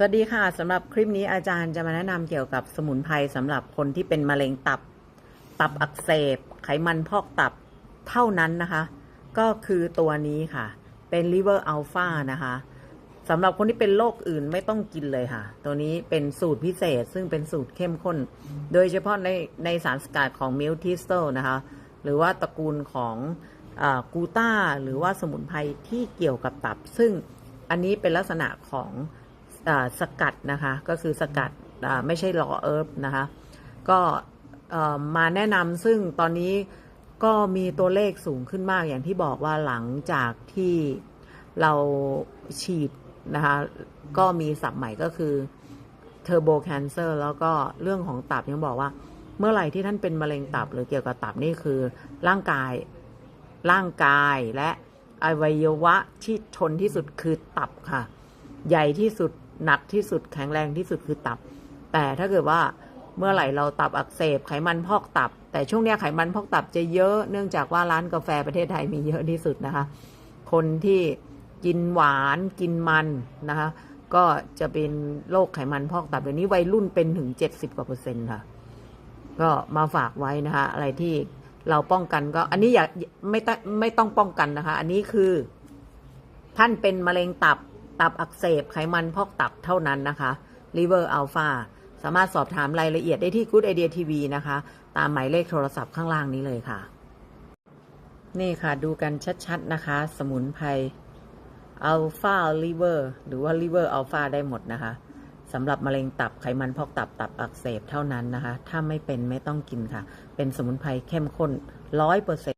สวัสดีค่ะสำหรับคลิปนี้อาจารย์จะมาแนะนำเกี่ยวกับสมุนไพรสำหรับคนที่เป็นมะเร็งตับ ตับอักเสบ ไขมันพอกตับเท่านั้นนะคะ ก็คือตัวนี้ค่ะ เป็น liver alpha นะคะสำหรับคนที่เป็นโรคอื่นไม่ต้องกินเลยค่ะ ตัวนี้เป็นสูตรพิเศษซึ่งเป็นสูตรเข้มข้น โดยเฉพาะในในสารสกัดของมิลทิสเตนะคะ หรือว่าตระกูลของกูต้าหรือว่าสมุนไพรที่เกี่ยวกับตับ ซึ่งอันนี้เป็นลักษณะของ สกัดนะคะ ก็คือสกัดไม่ใช่รอเอิร์บนะคะ ก็มาแนะนำซึ่งตอนนี้ก็มีตัวเลขสูงขึ้นมากอย่างที่บอกว่าหลังจากที่เราฉีดนะคะ ก็มีศัพท์ใหม่ก็คือเทอร์โบแคนเซอร์แล้วก็เรื่องของตับยังบอกว่าเมื่อไหร่ที่ท่านเป็นมะเร็งตับหรือเกี่ยวกับตับนี่คือร่างกายร่างกายและอวัยวะที่ทนที่สุดคือตับค่ะ ใหญ่ที่สุด หนักที่สุดแข็งแรงที่สุดคือตับ แต่ถ้าเกิดว่าเมื่อไหร่เราตับอักเสบไขมันพอกตับ แต่ช่วงนี้ไขมันพอกตับจะเยอะเนื่องจากว่าร้านกาแฟประเทศไทยมีเยอะที่สุดนะคะ คนที่กินหวานกินมันนะคะก็จะเป็นโรคไขมันพอกตับเดี๋ยวนี้วัยรุ่นเป็นถึง70กว่าเปอร์เซ็นต์ค่ะ ก็มาฝากไว้นะคะ อะไรที่เราป้องกันก็ อันนี้อย่าไม่ต้องไม่ต้องป้องกันนะคะ อันนี้คือ ท่านเป็นมะเร็งตับ ตับอักเสบไขมันพอกตับเท่านั้นนะคะ liver alpha สามารถสอบถามรายละเอียดได้ที่ Good Idea TV นะคะ ตามหมายเลขโทรศัพท์ข้างล่างนี้เลยค่ะ นี่ค่ะดูกันชัดๆนะคะ สมุนไพร alpha liver หรือว่า liver alpha ได้หมดนะคะสำหรับมะเร็งตับไขมันพอกตับตับอักเสบเท่านั้นนะคะ ถ้าไม่เป็นไม่ต้องกินค่ะ เป็นสมุนไพรเข้มข้นร้อยเปอร์เซ็น